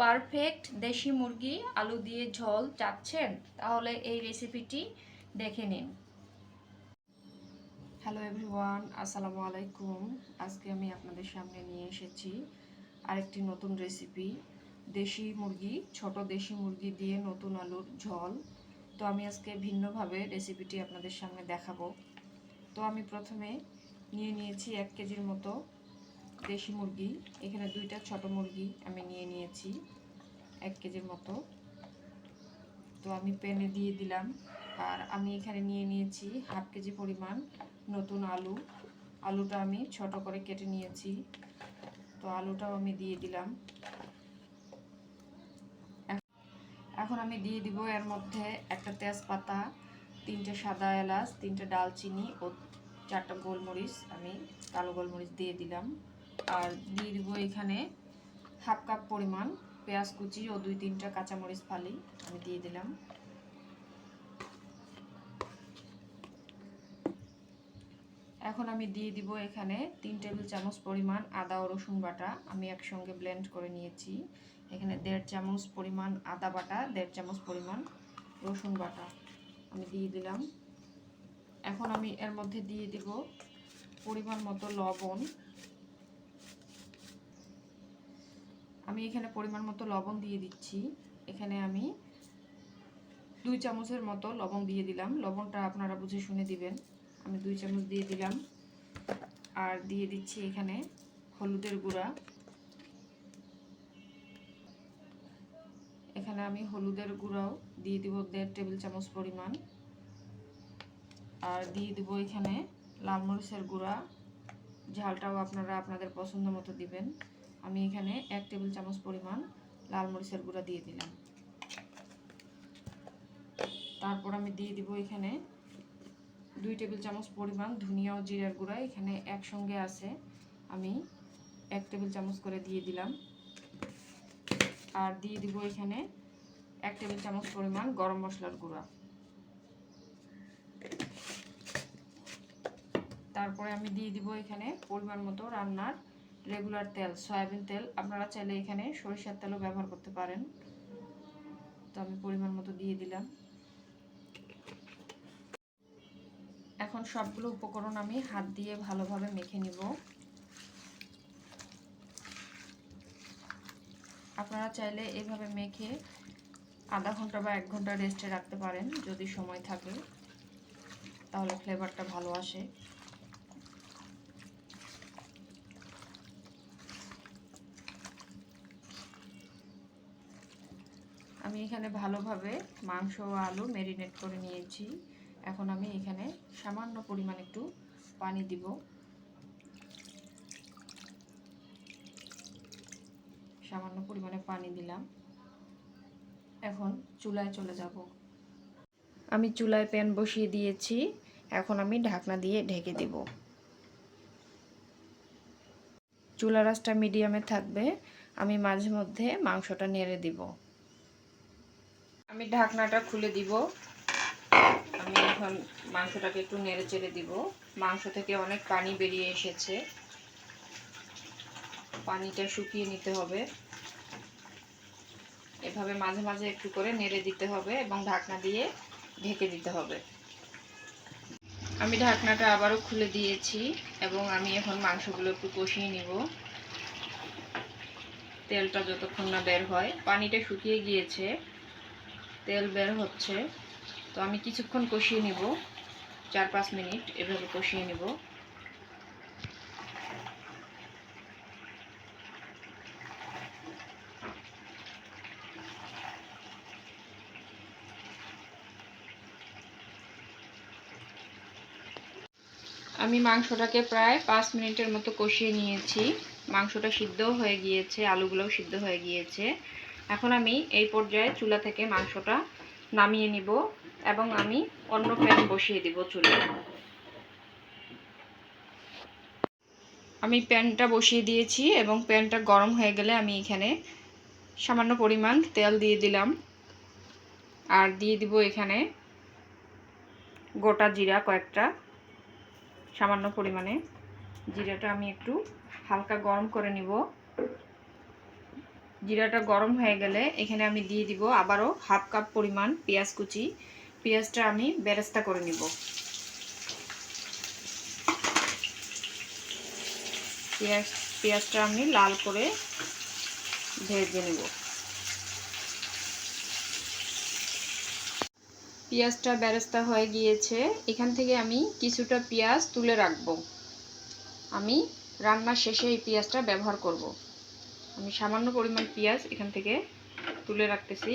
Perfect দেশি মুরগি, আলু দিয়ে ঝোল চাচ্ছেন, তাহলে এই রেসিপিটি দেখে নিন। হ্যালো এভরিওয়ান আসসালামু আলাইকুম। আজকে আমি আপনাদের সামনে নিয়ে এসেছি আরেকটি নতুন রেসিপি দেশি মুরগি, ছোট দেশি মুরগি দিয়ে নতুন আলুর ঝোল। তো আমি আজকে ভিন্নভাবে রেসিপিটি আপনাদের সামনে দেখাবো। তো আমি প্রথমে নিয়ে নিয়েছি এক কেজির মতো দেশি মুরগি। এখানে দুইটা ছোট মুরগি আমি নিয়ে নিয়েছি, এক কেজির মতো। তো আমি প্যানে দিয়ে দিলাম। আর আমি এখানে নিয়ে নিয়েছি হাফ কেজি পরিমাণ নতুন আলু। আলুটা আমি ছোট করে কেটে নিয়েছি। তো আলুটাও আমি দিয়ে দিলাম। এখন আমি দিয়ে দিব এর মধ্যে একটা তেজপাতা, তিনটে সাদা এলাচ, তিনটে ডালচিনি ও চারটা গোলমরিচ আমি কালো গোলমরিচ দিয়ে দিলাম। আর দিয়ে দিব এখানে হাফ কাপ পরিমাণ পেঁয়াজ কুচি ও দুই তিনটা কাঁচামরিচ ফালি, আমি দিয়ে দিলাম। এখন আমি দিয়ে দিব এখানে তিন টেবিল চামচ পরিমাণ আদা ও রসুন বাটা, আমি একসঙ্গে ব্লেন্ড করে নিয়েছি। এখানে দেড় চামচ পরিমাণ আদা বাটা, দেড় চামচ পরিমাণ রসুন বাটা, আমি দিয়ে দিলাম। এখন আমি এর মধ্যে দিয়ে দিব পরিমাণ মতো লবণ আমি এখানে পরিমাণ মতো লবণ দিয়ে দিচ্ছি। এখানে আমি দুই চামচের মতো লবণ দিয়ে দিলাম। লবণটা আপনারা বুঝে শুনে দিবেন। আমি দুই চামচ দিয়ে দিলাম। আর দিয়ে দিচ্ছি এখানে হলুদের গুঁড়া। এখানে আমি হলুদের গুঁড়াও দিয়ে দিব দেড় টেবিল চামচ পরিমাণ। আর দিয়ে দিব এখানে লাল মরিচের গুঁড়া। ঝালটাও আপনারা আপনাদের পছন্দ মতো দিবেন। আমি এখানে এক টেবিল চামচ পরিমাণ লাল মরিচের গুঁড়া দিয়ে দিলাম। তারপর আমি দিয়ে দিব এখানে দুই টেবিল চামচ পরিমাণ ধনিয়া ও জিরার গুঁড়া। এখানে একসঙ্গে আছে, আমি এক টেবিল চামচ করে দিয়ে দিলাম। আর দিয়ে দিব এখানে এক টেবিল চামচ পরিমাণ গরম মশলার গুঁড়া। তারপরে আমি দিয়ে দিব এখানে পরিমাণ মতো রান্নার রেগুলার তেল, সয়াবিন তেল। আপনারা চাইলে এখানে সরিষার তেলও ব্যবহার করতে পারেন। তো আমি পরিমাণ মতো দিয়ে দিলাম। এখন সবগুলো উপকরণ আমি হাত দিয়ে ভালোভাবে মেখে নিব। আপনারা চাইলে এভাবে মেখে আধা ঘণ্টা বা এক ঘণ্টা রেস্টে রাখতে পারেন যদি সময় থাকে। তাহলে ফ্লেভারটা ভালো আসে। আমি এখানে ভালোভাবে মাংস ও আলু ম্যারিনেট করে নিয়েছি। এখন আমি এখানে সামান্য পরিমাণ একটু পানি দিব। সামান্য পরিমাণে পানি দিলাম। এখন চুলায় চলে যাব। আমি চুলায় প্যান বসিয়ে দিয়েছি। এখন আমি ঢাকনা দিয়ে ঢেকে দিব। চুলা রাসটা মিডিয়ামে থাকবে। আমি মাঝে মধ্যে মাংসটা নেড়ে দিব। আমি ঢাকনাটা খুলে দিব। আমি এখন মাংসটাকে একটু নেড়ে চেড়ে দিব। মাংস থেকে অনেক পানি বেরিয়ে এসেছে। পানিটা শুকিয়ে নিতে হবে। এভাবে মাঝে মাঝে একটু করে নেড়ে দিতে হবে এবং ঢাকনা দিয়ে ঢেকে দিতে হবে। আমি ঢাকনাটা আবারও খুলে দিয়েছি এবং আমি এখন মাংসগুলো একটু কষিয়ে নিব। তেলটা যতক্ষণ না বের হয়। পানিটা শুকিয়ে গিয়েছে। তেল বের হচ্ছে। তো আমি কিছুক্ষণ কষিয়ে নিব। চার পাঁচ মিনিট এভাবে কষিয়ে নিব। আমি মাংসটাকে প্রায় পাঁচ মিনিটের মতো কষিয়ে নিয়েছি। মাংসটা সিদ্ধও হয়ে গিয়েছে, আলুগুলোও সিদ্ধ হয়ে গিয়েছে। এখন আমি এই পর্যায়ে চুলা থেকে মাংসটা নামিয়ে নিব এবং আমি অন্য প্যান বসিয়ে দিব চুলে আমি প্যানটা বসিয়ে দিয়েছি এবং প্যানটা গরম হয়ে গেলে আমি এখানে সামান্য পরিমাণ তেল দিয়ে দিলাম। আর দিয়ে দিব এখানে গোটা জিরা কয়েকটা, সামান্য পরিমাণে। জিরাটা আমি একটু হালকা গরম করে নিব। জিরাটা গরম হয়ে গেলে এখানে আমি দিয়ে দিব আবারও হাফ কাপ পরিমাণ পেঁয়াজ কুচি। পেঁয়াজটা আমি বেরেস্তা করে নিব। পেঁয়াজ, পেঁয়াজটা আমি লাল করে ভেজে নেব। পেঁয়াজটা বেরেস্তা হয়ে গিয়েছে। এখান থেকে আমি কিছুটা পেঁয়াজ তুলে রাখব। আমি রান্নার শেষে এই পেঁয়াজটা ব্যবহার করব। আমি সামান্য পরিমাণ পেঁয়াজ এখান থেকে তুলে রাখতেছি।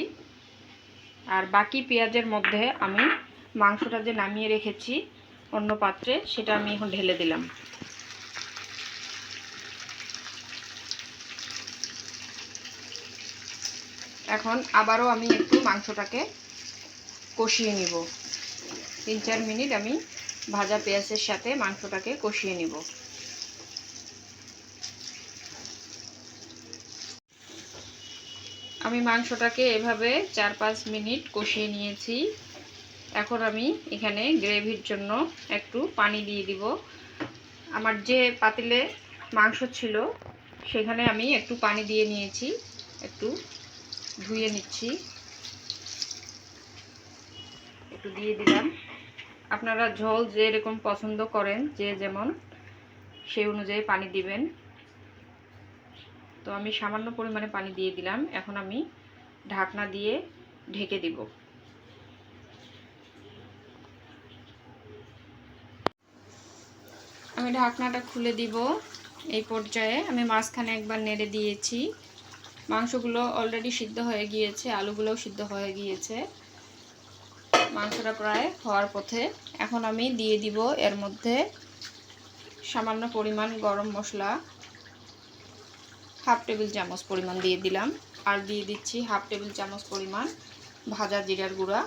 আর বাকি পেঁয়াজের মধ্যে আমি মাংসটা যে নামিয়ে রেখেছি অন্য পাত্রে, সেটা আমি এখন ঢেলে দিলাম। এখন আবারও আমি একটু মাংসটাকে কষিয়ে নিব। তিন চার মিনিট আমি ভাজা পেঁয়াজের সাথে মাংসটাকে কষিয়ে নিব। আমি মাংসটাকে এভাবে চার পাঁচ মিনিট কষিয়ে নিয়েছি। এখন আমি এখানে গ্রেভির জন্য একটু পানি দিয়ে দিব। আমার যে পাতিলে মাংস ছিল, সেখানে আমি একটু পানি দিয়ে নিয়েছি। একটু ধুয়ে নিচ্ছি। একটু দিয়ে দিলাম। আপনারা ঝোল যেরকম পছন্দ করেন, যে যেমন সেই অনুযায়ী পানি দিবেন। তো আমি সামান্য পরিমাণে পানি দিয়ে দিলাম। এখন আমি ঢাকনা দিয়ে ঢেকে দিব। আমি ঢাকনাটা খুলে দিব। এই পর্যায়ে আমি মাঝখানে একবার নেড়ে দিয়েছি। মাংসগুলো অলরেডি সিদ্ধ হয়ে গিয়েছে, আলুগুলোও সিদ্ধ হয়ে গিয়েছে। মাংসটা প্রায় হওয়ার পথে এখন আমি দিয়ে দিব এর মধ্যে সামান্য পরিমাণ গরম মশলা। হাফ টেবিল চামচ পরিমাণ দিয়ে দিলাম। আর দিয়ে দিচ্ছি হাফ টেবিল চামচ পরিমাণ ভাজা জিরার গুঁড়া।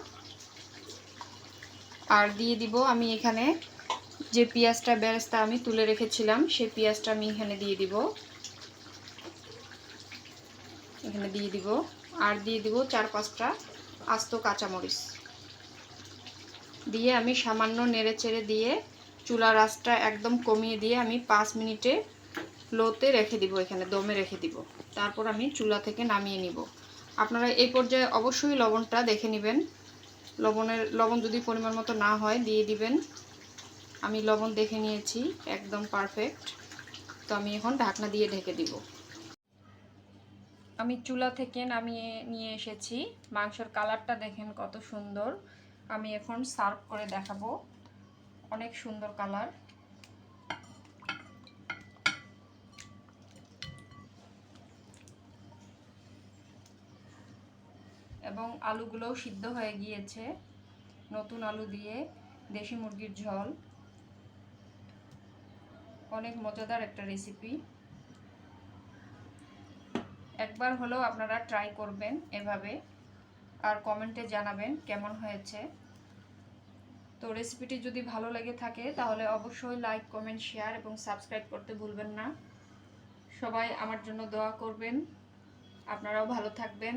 আর দিয়ে দিব আমি এখানে যে পেঁয়াজটা বেরেস্তা আমি তুলে রেখেছিলাম, সেই পেঁয়াজটা আমি এখানে দিয়ে দিব। এখানে দিয়ে দিব। আর দিয়ে দিব চার পাঁচটা আস্ত কাঁচামরিচ। দিয়ে আমি সামান্য নেড়ে চেড়ে দিয়ে চুলার আঁচটা একদম কমিয়ে দিয়ে আমি পাঁচ মিনিটে লোতে রেখে দিব এখানে, দমে রেখে দিব। তারপর আমি চুলা থেকে নামিয়ে নিব। আপনারা এই পর্যায়ে অবশ্যই লবণটা দেখে নেবেন। লবণের, লবণ যদি পরিমাণ মতো না হয়, দিয়ে দিবেন। আমি লবণ দেখে নিয়েছি, একদম পারফেক্ট। তো আমি এখন ঢাকনা দিয়ে ঢেকে দিব। আমি চুলা থেকে নামিয়ে নিয়ে এসেছি। মাংসের কালারটা দেখেন কত সুন্দর। আমি এখন সার্ভ করে দেখাবো। অনেক সুন্দর কালার। এবং আলুগুলোও সিদ্ধ হয়ে গিয়েছে। নতুন আলু দিয়ে দেশি মুরগির ঝোল। অনেক মজাদার একটা রেসিপি একবার হলেও আপনারা ট্রাই করবেন এভাবে। আর কমেন্টে জানাবেন কেমন হয়েছে। তো রেসিপিটি যদি ভালো লেগে থাকে, তাহলে অবশ্যই লাইক কমেন্ট শেয়ার এবং সাবস্ক্রাইব করতে ভুলবেন না। সবাই আমার জন্য দোয়া করবেন। আপনারাও ভালো থাকবেন।